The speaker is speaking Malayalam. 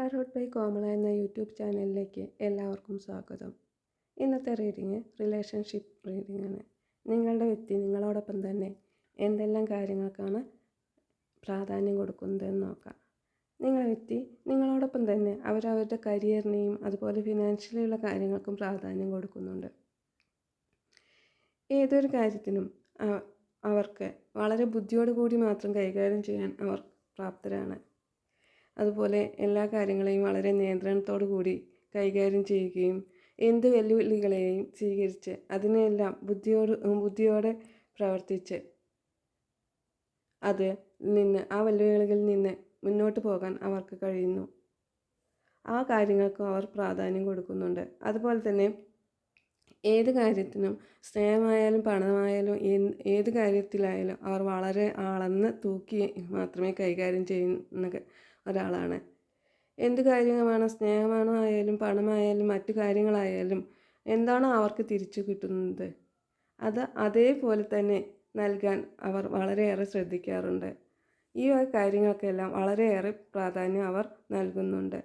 ടാരോട്ട് ബൈ കോമള എന്ന യൂട്യൂബ് ചാനലിലേക്ക് എല്ലാവർക്കും സ്വാഗതം. ഇന്നത്തെ റീഡിങ് റിലേഷൻഷിപ്പ് റീഡിംഗ് ആണ്. നിങ്ങളുടെ വ്യക്തി നിങ്ങളോടൊപ്പം തന്നെ എന്തെല്ലാം കാര്യങ്ങൾക്കാണ് പ്രാധാന്യം കൊടുക്കുന്നതെന്ന് നോക്കാം. നിങ്ങളുടെ വ്യക്തി നിങ്ങളോടൊപ്പം തന്നെ അവരവരുടെ കരിയറിനെയും അതുപോലെ ഫിനാൻഷ്യലിയുള്ള കാര്യങ്ങൾക്കും പ്രാധാന്യം കൊടുക്കുന്നുണ്ട്. ഏതൊരു കാര്യത്തിനും അവർക്ക് വളരെ ബുദ്ധിയോടുകൂടി മാത്രം കൈകാര്യം ചെയ്യാൻ അവർ പ്രാപ്തരാണ്. അതുപോലെ എല്ലാ കാര്യങ്ങളെയും വളരെ നിയന്ത്രണത്തോടു കൂടി കൈകാര്യം ചെയ്യുകയും എന്ത് വെല്ലുവിളികളെയും സ്വീകരിച്ച് അതിനെയെല്ലാം ബുദ്ധിയോട് ബുദ്ധിയോടെ പ്രവർത്തിച്ച് അത് നിന്ന് ആ വെല്ലുവിളികളിൽ നിന്ന് മുന്നോട്ട് പോകാൻ അവർക്ക് കഴിയുന്നു. ആ കാര്യങ്ങൾക്കും അവർ പ്രാധാന്യം കൊടുക്കുന്നുണ്ട്. അതുപോലെ തന്നെ ഏത് കാര്യത്തിനും സ്നേഹമായാലും പണമായാലും ഏത് കാര്യത്തിലായാലും അവർ വളരെ അളന്ന് തൂക്കി മാത്രമേ കൈകാര്യം ചെയ്യുന്ന ഒരാളാണ്. എന്ത് കാര്യമാണ് സ്നേഹമാണോ ആയാലും പണമായാലും മറ്റു കാര്യങ്ങളായാലും എന്താണോ അവർക്ക് തിരിച്ചു കിട്ടുന്നത്. അത് അതേപോലെ തന്നെ നൽകാൻ അവർ വളരെയേറെ ശ്രദ്ധിക്കാറുണ്ട്. ഈ കാര്യങ്ങൾക്കെല്ലാം വളരെയേറെ പ്രാധാന്യം അവർ നൽകുന്നുണ്ട്.